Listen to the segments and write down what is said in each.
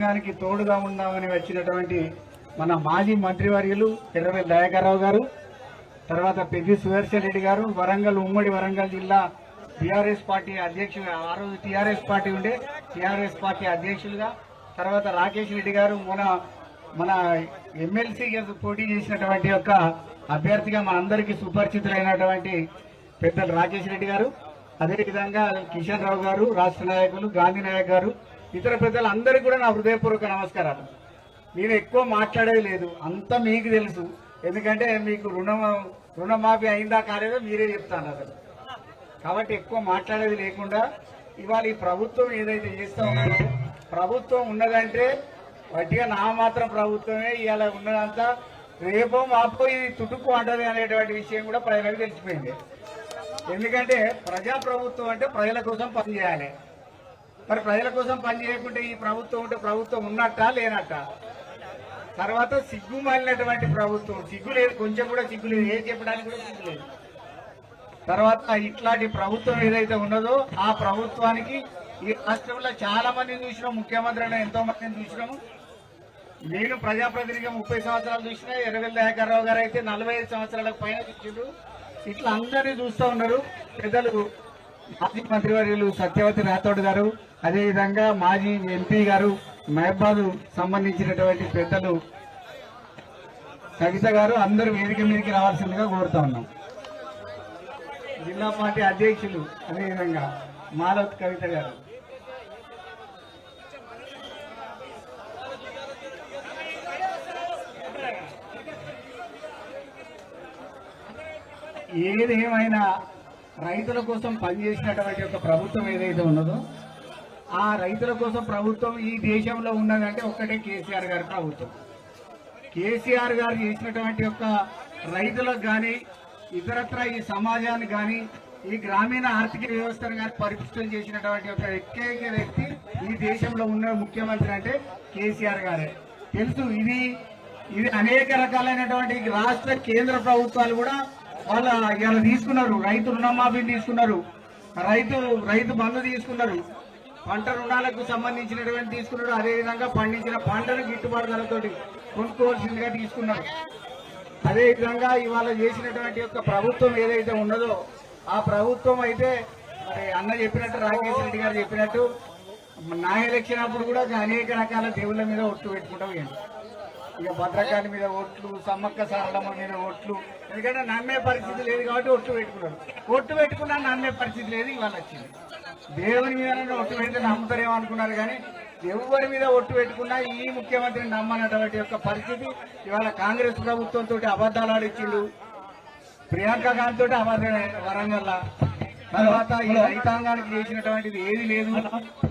దానికి తోడుగా ఉందామని వచ్చినటువంటి మన మాజీ మంత్రివర్యులు ఎర్రవెల్ దయాకర్రావు గారు తర్వాత పెద్ది సుదర్శన్ రెడ్డి గారు వరంగల్ ఉమ్మడి వరంగల్ జిల్లా టీఆర్ఎస్ పార్టీ అధ్యక్షులు ఆ రోజు టీఆర్ఎస్ పార్టీ ఉండే టీఆర్ఎస్ పార్టీ అధ్యక్షులుగా తర్వాత రాకేష్ రెడ్డి గారు మన మన ఎమ్మెల్సీగా పోటీ చేసినటువంటి యొక్క అభ్యర్థిగా మనందరికీ సుపరిచితులైనటువంటి పెద్దలు రాకేష్ రెడ్డి గారు అదేవిధంగా కిషన్ రావు గారు రాష్ట్ర నాయకులు గాంధీ నాయక్ గారు ఇతర ప్రజలందరికీ కూడా నా హృదయపూర్వక నమస్కారాలు. నేను ఎక్కువ మాట్లాడేది లేదు. అంతా మీకు తెలుసు. ఎందుకంటే మీకు రుణం రుణమాఫీ అయిందా కాలేదో మీరే చెప్తాను అసలు. కాబట్టి ఎక్కువ మాట్లాడేది లేకుండా ఇవాళ ఈ ప్రభుత్వం ఏదైతే చేస్తా ఉన్నదో ప్రభుత్వం ఉన్నదంటే వట్టిగా నా మాత్రం ప్రభుత్వమే ఇవాళ ఉన్నదంతా రేపో మాపో ఇది తుటుక్కు అంటది అనేటువంటి విషయం కూడా ప్రజలకు తెలిసిపోయింది. ఎందుకంటే ప్రజా ప్రభుత్వం అంటే ప్రజల కోసం పనిచేయాలి మరి ప్రజల కోసం పని చేయకుంటే ఈ ప్రభుత్వం ఉంటే ప్రభుత్వం ఉన్నట్ట లేనట్ట? తర్వాత సిగ్గు మాలినటువంటి ప్రభుత్వం. సిగ్గు లేదు కొంచెం కూడా సిగ్గు లేదు. ఏం చెప్పడానికి కూడా సిగ్గు లేదు. తర్వాత ఇట్లాంటి ప్రభుత్వం ఏదైతే ఉన్నదో ఆ ప్రభుత్వానికి ఈ రాష్ట్రంలో చాలా మందిని చూసినాం అయినా ఎంతో మందిని చూసినాము. నేను ప్రజాప్రతినిధిగా ముప్పై సంవత్సరాలు చూసినా ఎర్రవెల్లి దయాకర్రావు గారు అయితే నలభై ఐదు సంవత్సరాలకు పైన చూసిండ్రు. ఇట్లా అందరినీ చూస్తూ ఉన్నారు. పెద్దలు మాజీ మంత్రివర్యులు సత్యవతి రాథోడ్ గారు అదేవిధంగా మాజీ ఎంపీ గారు మహబాద్ సంబంధించినటువంటి పెద్దలు కవిత గారు అందరూ వేదిక మీదకి రావాల్సిందిగా కోరుతా ఉన్నాం. జిల్లా పార్టీ అధ్యక్షులు అదేవిధంగా మాలవత్ కవిత గారు. ఏది ఏమైనా రైతుల కోసం పనిచేసినటువంటి ఒక ప్రభుత్వం ఏదైతే ఉన్నదో ఆ రైతుల కోసం ప్రభుత్వం ఈ దేశంలో ఉన్నదంటే ఒక్కటే కేసీఆర్ గారి ప్రభుత్వం. కేసీఆర్ గారు చేసినటువంటి యొక్క రైతులకు కానీ ఇతరత్ర ఈ సమాజానికి కానీ ఈ గ్రామీణ ఆర్థిక వ్యవస్థను కానీ పరిపుష్టం చేసినటువంటి ఒక ఏకైక వ్యక్తి ఈ దేశంలో ఉన్న ముఖ్యమంత్రి అంటే కేసీఆర్ గారే. తెలుసు ఇది ఇది అనేక రకాలైనటువంటి రాష్ట్ర కేంద్ర ప్రభుత్వాలు కూడా వాళ్ళ ఇవాళ తీసుకున్నారు. రైతు రుణమాఫీని తీసుకున్నారు. రైతు రైతు బంధు తీసుకున్నారు. పంట రుణాలకు సంబంధించినటువంటి తీసుకున్నారు. అదేవిధంగా పండించిన పంటను గిట్టుబాటు ధరతోటి కొనుక్కోవాల్సిందిగా తీసుకున్నారు. అదే విధంగా ఇవాళ చేసినటువంటి యొక్క ప్రభుత్వం ఏదైతే ఉన్నదో ఆ ప్రభుత్వం అయితే మరి అన్న చెప్పినట్టు రాకేష్ రెడ్డి గారు చెప్పినట్టు నా ఎలక్షన్ అప్పుడు కూడా అనేక రకాల దేవుళ్ళ మీద ఒట్టు పెట్టుకుంటాం ఇక భద్రకాని మీద ఓట్లు సమ్మక్క సారలమ్మ మీద ఓట్లు. ఎందుకంటే నమ్మే పరిస్థితి లేదు కాబట్టి ఒట్టు పెట్టుకున్నాడు ఒట్టు పెట్టుకున్నా నమ్మే పరిస్థితి లేదు ఇవాళ వచ్చింది. దేవుని మీద ఒట్టు పెడితే నమ్ముతారేమో అనుకున్నారు కానీ ఎవరి మీద ఒట్టు పెట్టుకున్నా ఈ ముఖ్యమంత్రిని నమ్మనటువంటి యొక్క పరిస్థితి ఇవాళ కాంగ్రెస్ ప్రభుత్వంతో అబద్ధాలు ఆడిచ్చిండు. ప్రియాంక గాంధీ తోటి అబద్ధమే వరంగల్లా. తర్వాత ఈ రైతాంగానికి చేసినటువంటిది ఏది లేదు.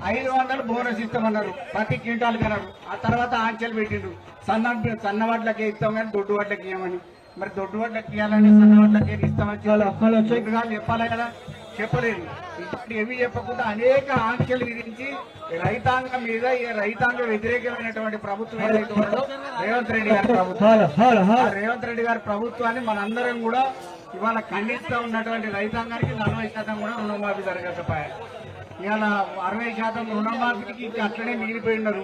ఐదు వందలు బోనస్ ఇస్తామన్నారు. ప్రతి క్వింటాల్ కన్నారు ఆ తర్వాత ఆంక్షలు పెట్టిండ్రు. సన్న సన్న వడ్లకే ఇస్తాం కానీ దొడ్డు వడ్లకి ఇవ్వమని మరి దొడ్డు వడ్లకి ఇవ్వాలని సన్న వడ్లకి ఇస్తామని చెప్పాలి చెప్పాలి కదా? చెప్పలేదు. ఇటువంటి ఏమి చెప్పకుండా అనేక ఆంక్షలు విధించి రైతాంగం మీద ఈ రైతాంగ వ్యతిరేకమైనటువంటి ప్రభుత్వం ఏదైతే రేవంత్ రెడ్డి గారి ప్రభుత్వం. రేవంత్ రెడ్డి గారి ప్రభుత్వాన్ని మనందరం కూడా ఇవాళ ఖండిస్తూ ఉన్నటువంటి రైతాంగానికి నలభై శాతం కూడా రుణమాఫీ జరగకపోయాయి ఇవాళ అరవై శాతం రుణమాఫీకి అట్లనే మిగిలిపోయినారు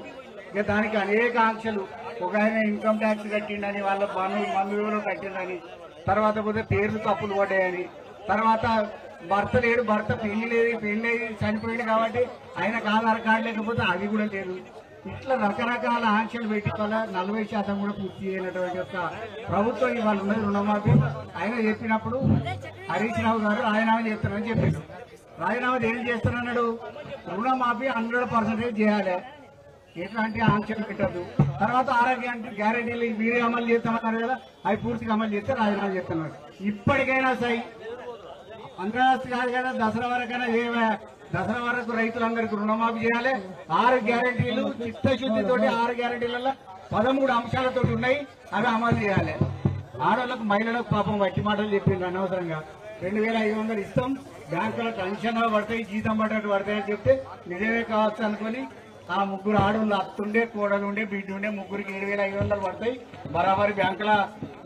ఇక దానికి అనేక ఆంక్షలు. ఒక ఆయన ఇన్కమ్ ట్యాక్స్ కట్టిండని వాళ్ళ పనులు మందులో కట్టిండని తర్వాత పోతే పేర్లు తప్పులు పడ్డాయని తర్వాత భర్త లేడు భర్త పెళ్ళి లేదు పెళ్ళి చనిపోయింది కాబట్టి ఆయనకు ఆధార్ కార్డు లేకపోతే అది కూడా లేదు. ఇట్లా రకరకాల ఆంక్షలు పెట్టి నలభై శాతం కూడా పూర్తి చేయనటువంటి యొక్క ప్రభుత్వం ఇవాళ ఉన్నది రుణమాఫీ. ఆయన చెప్పినప్పుడు హరీష్ రావు గారు రాజీనామా చేస్తారని చెప్పేసి రాజీనామా ఏం చేస్తారన్నాడు? రుణమాఫీ హండ్రెడ్ పర్సెంటేజ్ చేయాలి. ఎట్లాంటి ఆంక్షలు పెట్టద్దు. తర్వాత ఆరోగ్య గ్యారెంటీలు మీరే అమలు చేస్తామన్నారు కదా అవి పూర్తిగా అమలు చేస్తే రాజీనామా చేస్తున్నారు. ఇప్పటికైనా సై పంద్రాస్తు కాదు కదా దసరా వరకైనా చేయవా? దసరా వరకు రైతులందరికీ రుణమాఫీ చేయాలి. ఆరు గ్యారెంటీలు చిత్తశుద్ధితోటి ఆరు గ్యారంటీలలో పదమూడు అంశాలతో ఉన్నాయి. అవి అమలు చేయాలి. ఆడవాళ్ళకు మహిళలకు పాపం వట్టి మాటలు చెప్పిండ్రు అనవసరంగా. రెండు వేల ఐదు వందలు ఇస్తాం. బ్యాంకులో టెన్షన్ పడతాయి జీతం పడ్డట్టు పడతాయని చెప్తే నిజమే కావచ్చు అనుకొని ఆ ముగ్గురు ఆడవాళ్ళు అత్తుండే కోడలు ఉండే బిడ్డ ఉండే ముగ్గురికి ఏడు వేల ఐదు వందలు పడతాయి. బరాబరి బ్యాంకుల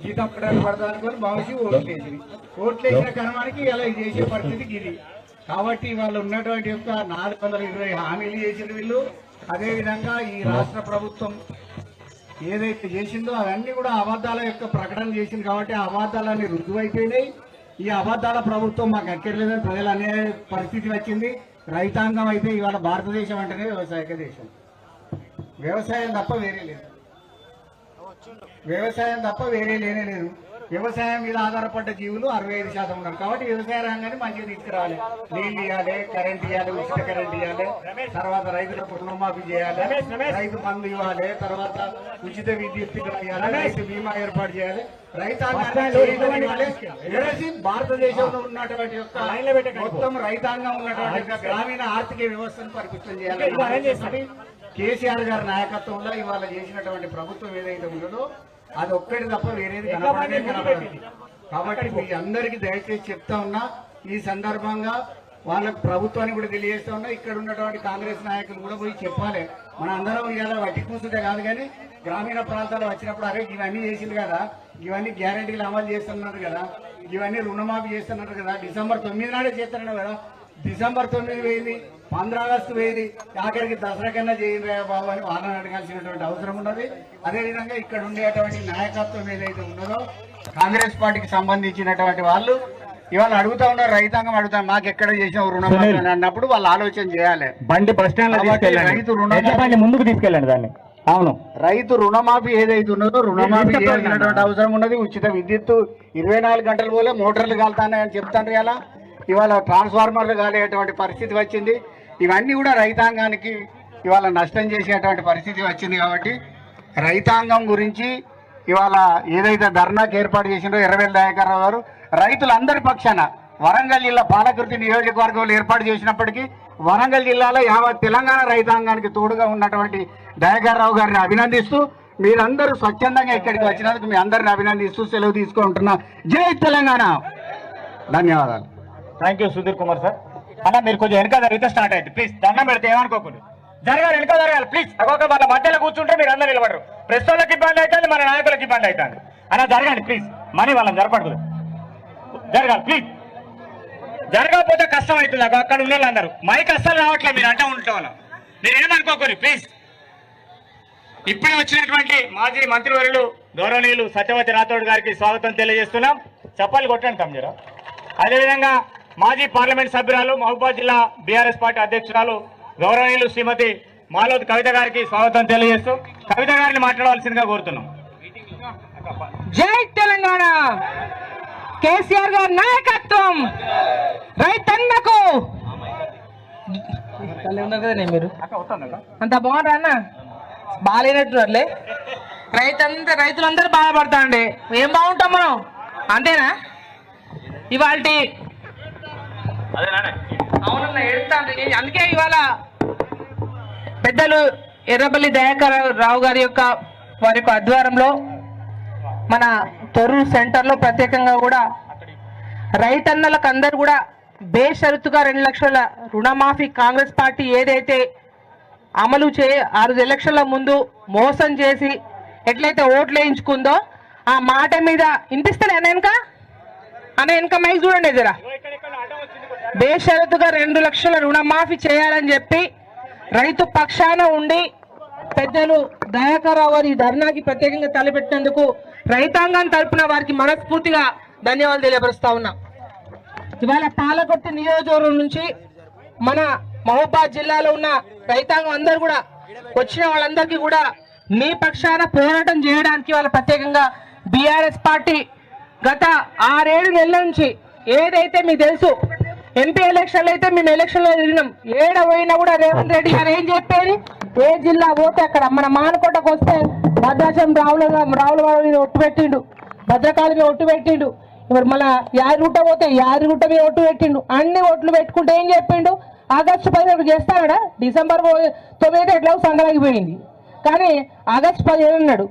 జీతం పడ్డట్టు పడతాయి అనుకొని భావించి ఓట్లు వేసింది ఓట్లు వేసిన కర్మానికి ఇలా ఇది చేసే పరిస్థితికి ఇది. కాబట్టి వాళ్ళు ఉన్నటువంటి యొక్క నాలుగు వందల ఇరవై హామీలు చేసిన వీళ్ళు. అదేవిధంగా ఈ రాష్ట్ర ప్రభుత్వం ఏదైతే చేసిందో అవన్నీ కూడా అబద్ధాల యొక్క ప్రకటన చేసింది కాబట్టి ఆ అబద్ధాలన్నీ రుజువైపోయినాయి. ఈ అబద్ధాల ప్రభుత్వం మాకు ఎక్కర్లేదని ప్రజలు అనే పరిస్థితి వచ్చింది. రైతాంగం అయితే ఇవాళ భారతదేశం అంటేనే వ్యవసాయక దేశం. వ్యవసాయం తప్ప వేరే లేదు. వ్యవసాయం తప్ప వేరే లేనే లేదు. వ్యవసాయం మీద ఆధారపడ్డ జీవులు అరవై ఐదు శాతం ఉన్నారు. కాబట్టి వ్యవసాయ రంగాన్ని మంచిగా తీసుకురావాలి. నీళ్ళు ఇవ్వాలి కరెంట్ ఇవ్వాలి ఉచిత కరెంట్ ఇవ్వాలి తర్వాత రైతులకు రుణమాఫీ చేయాలి రైతు మందు ఇవ్వాలి తర్వాత ఉచిత విద్యుత్ ఇవ్వాలి రైతు బీమా ఏర్పాటు చేయాలి రైతాంగాన్ని భారతదేశంలో ఉన్నటువంటి యొక్క మొత్తం రైతాంగం ఉన్నటువంటి గ్రామీణ ఆర్థిక వ్యవస్థను పరిపుష్టం చేయాలి కేసీఆర్ గారి నాయకత్వంలో ఇవాళ చేసినటువంటి ప్రభుత్వం ఏదైతే ఉన్నదో అది ఒక్కటి తప్ప వేరేది కనపడదు. కాబట్టి మీ అందరికీ దయచేసి చెప్తా ఉన్నా ఈ సందర్భంగా వాళ్ళకు ప్రభుత్వానికి కూడా తెలియజేస్తా ఉన్నా ఇక్కడ ఉన్నటువంటి కాంగ్రెస్ నాయకులు కూడా పోయి చెప్పాలి. మన అందరం ఇలా వట్టి కూర్చుంటే కాదు కానీ గ్రామీణ ప్రాంతాలు వచ్చినప్పుడు అరే ఇవన్నీ చేసింది కదా ఇవన్నీ గ్యారంటీలు అమలు చేస్తున్నారు కదా ఇవన్నీ రుణమాఫీ చేస్తున్నారు కదా డిసెంబర్ తొమ్మిది నాడే చేస్తున్నారు కదా డిసెంబర్ తొమ్మిది పంద్ర ఆగస్టు వేయింది ఆఖరికి దసరా కన్నా చేయండి బాబు అని వాళ్ళని అడగాల్సినటువంటి అవసరం ఉన్నది. అదేవిధంగా ఇక్కడ ఉండేటువంటి నాయకత్వం ఏదైతే ఉన్నదో కాంగ్రెస్ పార్టీకి సంబంధించినటువంటి వాళ్ళు ఇవాళ అడుగుతా ఉన్నారు రైతాంగం అడుగుతాం మాకు ఎక్కడ చేసిన రుణం అని అన్నప్పుడు వాళ్ళు ఆలోచన చేయాలి. బండి స్టాండ్ రైతు బండి ముందుకు తీసుకెళ్ళండి దాన్ని. అవును. రైతు రుణమాఫీ ఏదైతే ఉన్నదో రుణమాఫీ చేయాల్సినటువంటి అవసరం ఉన్నది. ఉచిత విద్యుత్ ఇరవై నాలుగు గంటల పోలే మోటార్లు కాలుతాయని చెప్తాను ఇలా ఇవాళ ట్రాన్స్ఫార్మర్లు కాలేటువంటి పరిస్థితి వచ్చింది. ఇవన్నీ కూడా రైతాంగానికి ఇవాళ నష్టం చేసేటువంటి పరిస్థితి వచ్చింది కాబట్టి రైతాంగం గురించి ఇవాళ ఏదైతే ధర్నాకి ఏర్పాటు చేసిందో ఎర్రవేల దయాకర్ రావు గారు రైతులందరి పక్షాన వరంగల్ జిల్లా పాలకృతి నియోజకవర్గంలో ఏర్పాటు చేసినప్పటికీ వరంగల్ జిల్లాలో యావత్ తెలంగాణ రైతాంగానికి తోడుగా ఉన్నటువంటి దయాకర్రావు గారిని అభినందిస్తూ మీరందరూ స్వచ్ఛందంగా ఇక్కడికి వచ్చినందుకు మీ అందరిని అభినందిస్తూ సెలవు తీసుకుంటున్నా. జై తెలంగాణ. ధన్యవాదాలు. Thank you Sudhir Kumar sir. అన్న మీరు కొంచెం వెనక జరిగితే స్టార్ట్ అయింది ప్లీజ్ దండం పెడితే ఏమనుకోకుండా. జరగాలి వెనక జరగాలి. ప్లీజ్ అదొక వాళ్ళ మధ్యలో కూర్చుంటే మీరు అందరు నిలబడరు. ప్రెస్ వాళ్ళకి ఇబ్బంది అవుతుంది మన నాయకులకి ఇబ్బంది అవుతుంది అన్న జరగండి ప్లీజ్ మనీ వాళ్ళని జరపడదు జరగాలి ప్లీజ్ జరగకపోతే కష్టం అవుతుంది. అక్కడ ఉన్న వాళ్ళందరూ మైక్ అస్సలు రావట్లేదు మీరు అంటే ఉండటం వల్ల మీరు ఏమనుకోకూడదు ప్లీజ్ ఇప్పుడే వచ్చినటువంటి మాజీ మంత్రివర్యులు గౌరవనీయులు సత్యవతి రాథోడ్ గారికి స్వాగతం తెలియజేస్తున్నాం. చప్పాలు కొట్టండి తమ్జరా అదేవిధంగా మాజీ పార్లమెంట్ సభ్యురాలు మహబూబాద్ జిల్లా బీఆర్ఎస్ పార్టీ అధ్యక్షురాలు గౌరవనీయులు శ్రీమతి మాలోద్ కవిత గారికి స్వాగతం తెలియజేస్తూ కవిత గారిని మాట్లాడవలసిందిగా కోరుతున్నాం. జై తెలంగాణ. కేసీఆర్ గారి నాయకత్వం రైతన్నకు. మీరు? అంత బాగుంటారా అన్న? బాగాలేనట్టున్నారులే. రైతంతా రైతులందరూ బాధపడతాండి. ఏం బాగుంటాం మనం? అంతేనా? ఇవాళ అవునన్నా అందుకే ఇవాళ పెద్దలు ఎర్రబల్లి దయాకర్ రావు గారి యొక్క వారి యొక్క ఆధ్వర్యంలో మన తొర్రూరు సెంటర్లో ప్రత్యేకంగా కూడా రైతన్నలకు అందరు కూడా బేషరతుగా రెండు లక్షల రుణమాఫీ కాంగ్రెస్ పార్టీ ఏదైతే అమలు చే ఆరు ఎలక్షన్ల ముందు మోసం చేసి ఎట్లయితే ఓట్లు వేయించుకుందో ఆ మాట మీద వినిపిస్తలే అన్న వెనక? అన్న వెనక మైక్ చూడండి జరా. బేషరతుగా రెండు లక్షల రుణమాఫీ చేయాలని చెప్పి రైతు పక్షాన ఉండి పెద్దలు దయాకరావు గారు ఈ ధర్నాకి ప్రత్యేకంగా తలపెట్టినందుకు రైతాంగం తరపున వారికి మనస్ఫూర్తిగా ధన్యవాదాలు తెలియపరుస్తా ఉన్నా. ఇవాళ పాలకొట్టు నియోజకవర్గం నుంచి మన మహబూబాద్ జిల్లాలో ఉన్న రైతాంగం అందరూ కూడా వచ్చిన వాళ్ళందరికీ కూడా మీ పక్షాన పోరాటం చేయడానికి వాళ్ళ ప్రత్యేకంగా బీఆర్ఎస్ పార్టీ గత ఆరేడు నెలల నుంచి ఏదైతే మీకు తెలుసు ఎంపీ ఎలక్షన్లు అయితే మేము ఎలక్షన్లో తిరిగినాం. ఏడ పోయినా కూడా రేవంత్ రెడ్డి గారు ఏం చెప్పేది? ఏ జిల్లా పోతే అక్కడ మన మానకోటకు వస్తే భద్రాచలం రావుల రావుల మీద ఒట్టు పెట్టిండు. భద్రకాళి మీద ఒట్టు పెట్టిండు. ఇప్పుడు మళ్ళీ యారిగుట్ట పోతే యారిగుట్ట మీద ఒట్టు పెట్టిండు. అన్ని ఒట్లు పెట్టుకుంటే ఏం చెప్పిండు? ఆగస్టు పదిహేను చేస్తాడా? డిసెంబర్ తొమ్మిది ఎట్లా సంగడానికి పోయింది. కానీ ఆగస్టు పదిహేను అన్నాడు.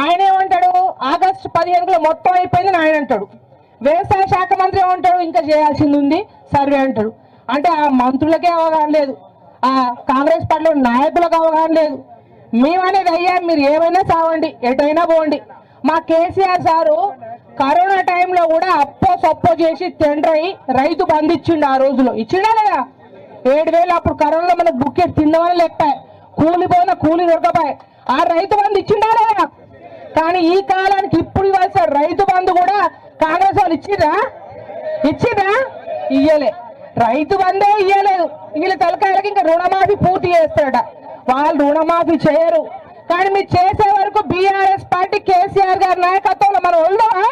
ఆయన ఏమంటాడు? ఆగస్టు పదిహేనులో మొత్తం అయిపోయింది ఆయన అంటాడు. వ్యవసాయ శాఖ మంత్రి ఏమంటాడు? ఇంకా చేయాల్సింది ఉంది. సర్వే అంటాడు అంటే ఆ మంత్రులకే అవగాహన లేదు. ఆ కాంగ్రెస్ పార్టీలో నాయకులకు అవగాహన లేదు. మేమనేది అయ్యా మీరు ఏమైనా చావండి ఎటైనా పోండి. మా కేసీఆర్ సారు కరోనా టైంలో కూడా అప్పో సొప్పో చేసి టెండర్ రైతు బంధు ఇచ్చిండు ఆ రోజులో. ఇచ్చిండా లేదా? ఏడు వేలు అప్పుడు కరోనాలో మనకు బుక్కెట్ తిందామని లెక్క. కూలి పోయిన కూలి దొరకపోయి. ఆ రైతు బంధు ఇచ్చిండా లేదా? కానీ ఈ కాలానికి ఇప్పుడు ఇవ్వాల్సిన రైతు బంధు కూడా కాంగ్రెస్ వాళ్ళు ఇచ్చిరా ఇచ్చిరా ఇయ్యలే. రైతు బంధే ఇయ్యలేదు. వీళ్ళ తలకాయలకి ఇంకా రుణమాఫీ పూర్తి చేస్తారట. వాళ్ళు రుణమాఫీ చేయరు. కానీ మీరు చేసే వరకు బీఆర్ఎస్ పార్టీ కేసీఆర్ గారి నాయకత్వంలో మనం వదలమా?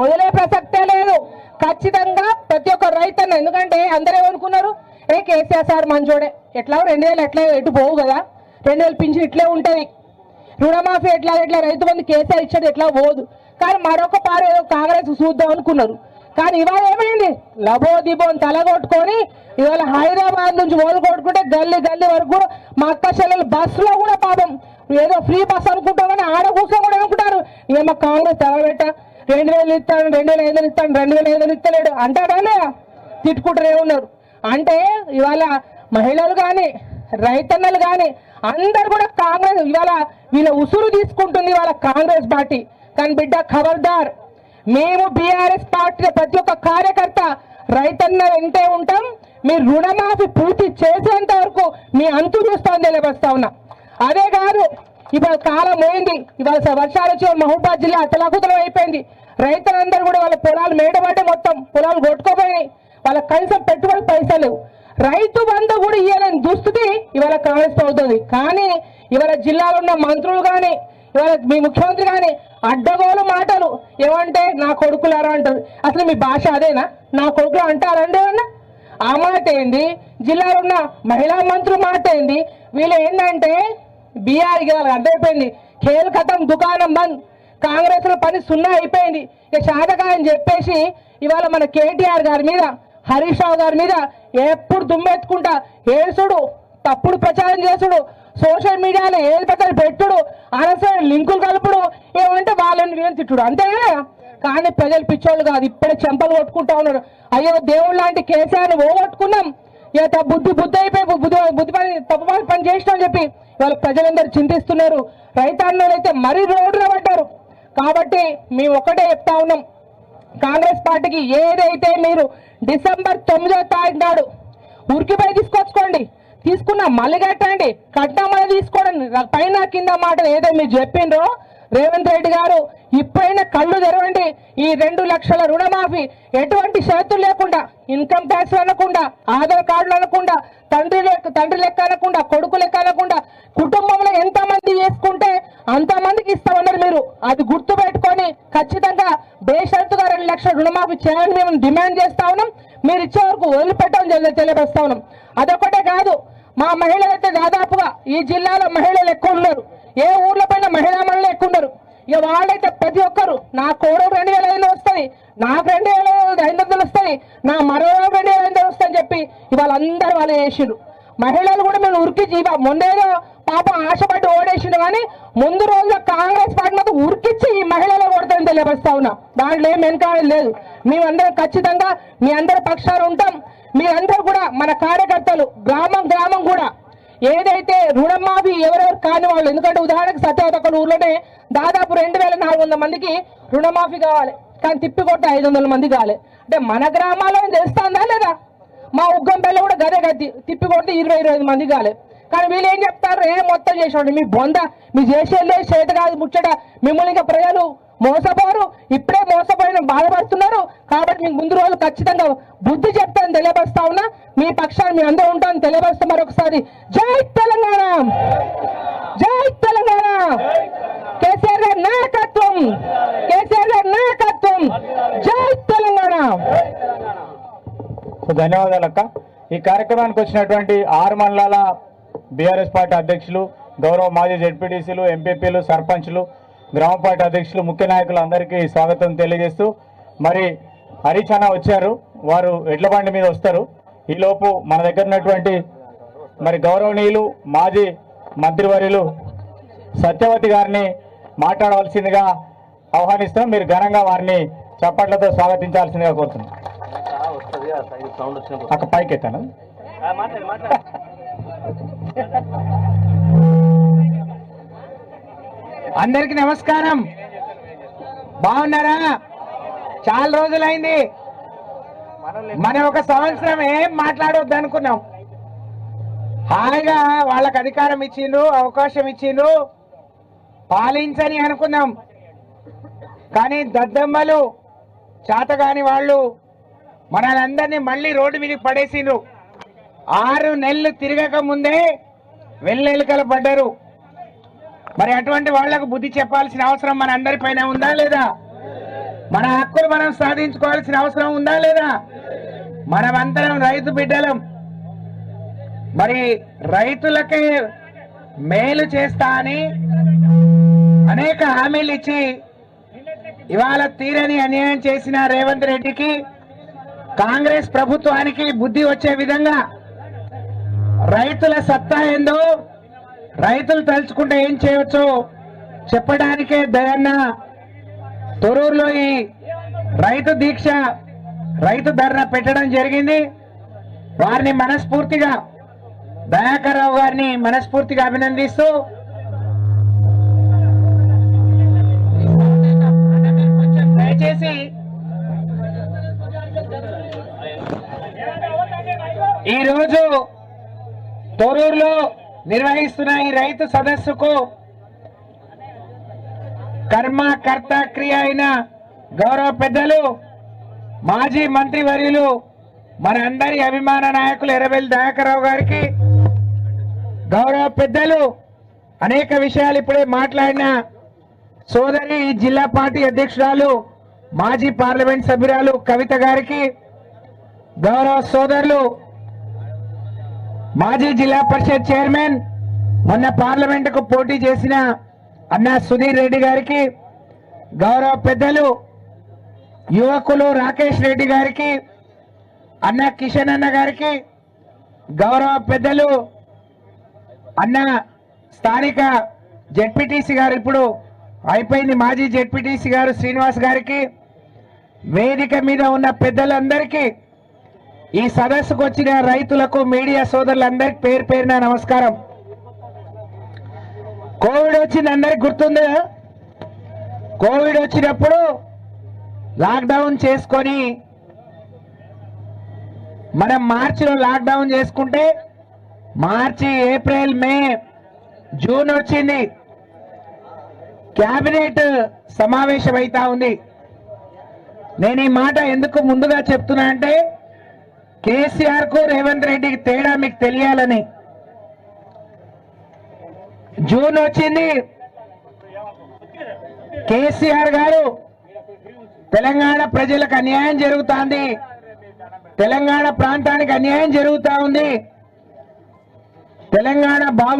వదిలే ప్రసక్తే లేదు. ఖచ్చితంగా ప్రతి ఒక్క రైతన్న ఎందుకంటే అందరూ ఏమనుకున్నారు? ఏ కేసీఆర్ సార్ మంచోడే ఎట్లా? రెండు వేలు ఎట్లా ఎటు పోవు కదా? రెండు వేలు పింఛన్ ఇట్లే ఉంటుంది. రుణమాఫీ ఎట్లా ఎట్లా? రైతు బంధు కేసీఆర్ ఇచ్చాడు ఎట్లా పోదు? కానీ మరొక పారు ఏదో కాంగ్రెస్ చూద్దాం అనుకున్నారు. కానీ ఇవాళ ఏమైంది? లబో తలగొట్టుకొని ఇవాళ హైదరాబాద్ నుంచి ఓలు కొట్టుకుంటే గల్లీ గల్లీ వరకు మా అక్క చెల్లెలు బస్సులో కూడా పాపం. ఏదో ఫ్రీ బస్ అనుకుంటామని ఆడ కూర్చొని కూడా అనుకుంటారు ఏమో కాంగ్రెస్ తెలబెట్ట రెండు వేలు ఇస్తాను రెండు వేల ఐదు ఇస్తాను రెండు వేల ఐదు ఇస్తలేడు. అంటాడా తిట్టుకుంటూనే ఉన్నారు. అంటే ఇవాళ మహిళలు కానీ రైతన్నలు కానీ అందరు కూడా కాంగ్రెస్ ఇవాళ వీళ్ళ ఉసురు తీసుకుంటుంది ఇవాళ కాంగ్రెస్ పార్టీ. కానీ బిడ్డ ఖబర్దార్. మేము బీఆర్ఎస్ పార్టీ ప్రతి ఒక్క కార్యకర్త రైతన్న వెంటే ఉంటాం. మీరు రుణమాఫీ పూర్తి చేసేంత వరకు మీ అంతు చూస్తాం తెలియపరుస్తా ఉన్నా. అదే కాదు ఇవాళ కాలం పోయింది. ఇవాళ వర్షాలు వచ్చి మహబూబాద్ జిల్లా అతలాకుతలం అయిపోయింది. రైతులందరూ కూడా వాళ్ళ పొలాలు మేడబడ్డే మొత్తం పొలాలు కొట్టుకోపోయినాయి. వాళ్ళ కనీసం పెట్టుబడి పైసలు రైతు బంధు కూడా ఇవ్వలేని దుస్థితి ఇవాళ కాంగ్రెస్ అవుతుంది కానీ ఇవాళ జిల్లాలో ఉన్న మంత్రులు కానీ మీ ముఖ్యమంత్రి కానీ అడ్డగోలు మాటలు. ఏమంటే నా కొడుకులారా అంటారు. అసలు మీ భాష అదేనా? నా కొడుకులు అంటారండి ఏమన్నా? ఆ మాట ఏంది? జిల్లాలో ఉన్న మహిళా మంత్రులు మాట ఏంది? వీళ్ళు ఏంటంటే బీఆర్ వాళ్ళకి అడ్డైపోయింది ఖేల్ దుకాణం బంద్. కాంగ్రెస్లో పని సున్నా అయిపోయింది. ఇక శాతగా అని చెప్పేసి ఇవాళ మన కేటీఆర్ గారి మీద హరీష్ రావు గారి మీద ఎప్పుడు దుమ్మెత్తుకుంటా ఏసుడు తప్పుడు ప్రచారం చేసుడు. సోషల్ మీడియాలో ఏది పెద్దలు పెట్టుడు అనవసరమైన లింకులు కలుపుడు ఏమంటే వాళ్ళని వీళ్ళని తిట్టుడు. అంతే కానీ ప్రజలు పిచ్చోళ్ళు కాదు. ఇప్పుడే చెంపలు కొట్టుకుంటా ఉన్నారు. అయ్యో దేవుడు లాంటి కేసీఆర్ని ఓగొట్టుకున్నాం ఇక బుద్ధి బుద్ధి అయిపోయి బుద్ధి బుద్ధి పని తప్పు పని పని చేసినాం చెప్పి వాళ్ళ ప్రజలందరూ చింతిస్తున్నారు. రైతాంగంలో అయితే మరీ రోడ్డున పడ్డారు. కాబట్టి మేము ఒకటే చెప్తా ఉన్నాం. కాంగ్రెస్ పార్టీకి ఏదైతే మీరు డిసెంబర్ తొమ్మిదో తారీఖు నాడు ఉరికిపై తీసుకొచ్చుకోండి. తీసుకున్న మళ్ళీ కట్టండి కట్టినా మళ్ళీ పైన కింద మాట ఏదో మీరు చెప్పిండ్రో? రేవంత్ రెడ్డి గారు ఇప్పుడైనా కళ్ళు తెరవండి. ఈ రెండు లక్షల రుణమాఫీ ఎటువంటి షరతులు లేకుండా ఇన్కమ్ ట్యాక్స్ అనకుండా ఆధార్ కార్డులు అనకుండా తండ్రి తండ్రి లెక్క అనకుండా కొడుకు లెక్క అనకుండా కుటుంబంలో ఎంత మంది చేసుకుంటే అంత మందికి ఇస్తామన్నారు మీరు. అది గుర్తు పెట్టుకొని ఖచ్చితంగా బేషరతుగా రెండు లక్షల రుణమాఫీ చేయాలని మేము డిమాండ్ చేస్తా ఉన్నాం. మీరు ఇచ్చే వరకు వదిలిపెట్టమని తెలియపరుస్తా ఉన్నాం. అదొకటే కాదు మా మహిళలైతే దాదాపుగా ఈ జిల్లాలో మహిళలు ఎక్కువ ఉన్నారు. ఏ ఊర్ల పైన మహిళా మహిళలు ఎక్కువ ఉన్నారు? ఇక వాళ్ళైతే ప్రతి ఒక్కరు నా కోడలు రెండు వేల ఐదు వస్తుంది నాకు రెండు వేల ఐదు వందలు వస్తాయి నా మరో రెండు వేల ఐదు వందలు వస్తాయని చెప్పి ఇవాళ అందరూ వాళ్ళు చేసిండ్రు. మహిళలు కూడా మేము ఉరికి జీవ ముందేదో పాప ఆశపడి ఓడేసిండు కానీ ముందు రోజుల్లో కాంగ్రెస్ పార్టీ మాత్రం ఉరికిచ్చి ఈ మహిళలు కొడతామని తెలియపరుస్తా ఉన్నా. దాంట్లో ఏం వెనకాడేది లేదు. మేమందరం ఖచ్చితంగా మీ అందరి పక్షాలు ఉంటాం. మీరందరూ కూడా మన కార్యకర్తలు గ్రామం గ్రామం కూడా ఏదైతే రుణమాఫీ ఎవరెవరు కాని వాళ్ళు ఎందుకంటే ఉదాహరణకు సత్యవత ఊర్లోనే దాదాపు రెండు వేల నాలుగు వందల మందికి రుణమాఫీ కావాలి. కానీ తిప్పి కొట్టి ఐదు వందల మంది కావాలి అంటే మన గ్రామాల్లో తెలుస్తుందా లేదా? మా ఉగ్గంపల్లి కూడా గదే గది. తిప్పి కొడితే ఇరవై ఇరవై ఐదు మంది కాలే. కానీ వీళ్ళు ఏం చెప్తారు? ఏ మొత్తం చేసేవాడు మీ బొంద మీ చేసేదే చేత కాదు ముచ్చట. మిమ్మల్ని ఇంకా ప్రజలు మోసపోరు. ఇప్పుడే మోసపోయిన బాధపడుతున్నారు. కాబట్టి మీకు ముందు రోజులు ఖచ్చితంగా బుద్ధి చెప్తాను తెలియపరుస్తా ఉన్నా. మీ పక్షాన్ని మీ అందరూ ఉంటాను తెలియపరుస్తా మరొకసారి. జై తెలంగాణ! జై తెలంగాణ! కేసీఆర్ గారి నాయకత్వం కేసీఆర్ గారి నాయకత్వం. జై తెలంగాణ. ధన్యవాదాలు అక్క. ఈ కార్యక్రమానికి వచ్చినటువంటి ఆరు మండలాల బీఆర్ఎస్ పార్టీ అధ్యక్షులు గౌరవ మాజీ జెడ్పీటీసీలు ఎంపీపీలు సర్పంచ్లు గ్రామ పార్టీ అధ్యక్షులు ముఖ్య నాయకులు అందరికీ స్వాగతం తెలియజేస్తూ మరి హరిచన వచ్చారు. వారు ఎడ్లబండి మీద వస్తారు. ఈలోపు మన దగ్గర ఉన్నటువంటి మరి గౌరవనీయులు మాజీ మంత్రివర్యులు సత్యవతి గారిని మాట్లాడవలసిందిగా ఆహ్వానిస్తున్నాం. మీరు ఘనంగా వారిని చప్పట్లతో స్వాగతించాల్సిందిగా కోరుతున్నాం. అక్క పైకి ఎత్తాను అందరికి నమస్కారం. బాగున్నారా? చాలా రోజులైంది. మనం ఒక సంవత్సరం ఏం మాట్లాడవద్దు అనుకున్నాం హాయిగా వాళ్ళకి అధికారం ఇచ్చిండు అవకాశం ఇచ్చిండు పాలించని అనుకున్నాం. కానీ దద్దమ్మలు చేతగాని వాళ్ళు మనలందరినీ మళ్ళీ రోడ్డు మీదకి పడేసిండ్రు. ఆరు నెలలు తిరగక ముందే వెల్లెలుకలు పడ్డారు. మరి అటువంటి వాళ్ళకు బుద్ధి చెప్పాల్సిన అవసరం మన అందరి పైన ఉందా లేదా? మన హక్కులు మనం సాధించుకోవాల్సిన అవసరం ఉందా లేదా? మనమంతరం రైతు బిడ్డలం. మరి రైతులకే మేలు చేస్తా అని అనేక హామీలు ఇచ్చి ఇవాళ తీరని అన్యాయం చేసిన రేవంత్ రెడ్డికి కాంగ్రెస్ ప్రభుత్వానికి బుద్ధి వచ్చే విధంగా రైతుల సత్తా ఏందో రైతులు తలుచుకుంటే ఏం చేయవచ్చో చెప్పడానికే దయన్న తొరూరులో ఈ రైతు దీక్ష రైతు ధర్నా పెట్టడం జరిగింది. వారిని మనస్ఫూర్తిగా దయాకర్ రావు గారిని మనస్ఫూర్తిగా అభినందిస్తూ దయచేసి ఈ రోజు తొరూరులో నిర్వహిస్తున్న ఈ రైతు సదస్సుకు కర్మ కర్త క్రియ అయిన గౌరవ పెద్దలు మాజీ మంత్రి వర్యులు మన అందరి అభిమాన నాయకులు ఎర్రబెల్లి దయాకరావు గారికి గౌరవ పెద్దలు అనేక విషయాలు ఇప్పుడే మాట్లాడిన సోదరి జిల్లా పార్టీ అధ్యక్షురాలు మాజీ పార్లమెంట్ సభ్యురాలు కవిత గారికి గౌరవ సోదరులు మాజీ జిల్లా పరిషత్ చైర్మన్ మొన్న పార్లమెంటుకు పోటీ చేసిన అన్న సుధీర్ రెడ్డి గారికి గౌరవ పెద్దలు యువకులు రాకేష్ రెడ్డి గారికి అన్న కిషన్ అన్న గారికి గౌరవ పెద్దలు అన్న స్థానిక జెడ్పీటీసీ గారు ఇప్పుడు అయిపోయింది మాజీ జెడ్పీటీసీ గారు శ్రీనివాస్ గారికి. వేదిక మీద ఉన్న పెద్దలందరికీ ఈ సదస్సుకు వచ్చిన రైతులకు మీడియా సోదరులందరికీ పేరు పేరున నమస్కారం. కోవిడ్ వచ్చింది అందరికి గుర్తుంది? కోవిడ్ వచ్చినప్పుడు లాక్డౌన్ చేసుకొని మనం మార్చిలో లాక్డౌన్ చేసుకుంటే మార్చి ఏప్రిల్ మే జూన్ వచ్చింది. క్యాబినెట్ సమావేశమైతా ఉంది. నేను ఈ మాట ఎందుకు ముందుగా చెప్తున్నా అంటే కేసీఆర్కు రేవంత్ రెడ్డికి తేడా మీకు తెలియాలని. జూన్ వచ్చింది. కేసీఆర్ గారు తెలంగాణ ప్రజలకు అన్యాయం జరుగుతోంది. తెలంగాణ ప్రాంతానికి అన్యాయం జరుగుతా ఉంది. తెలంగాణ బాగు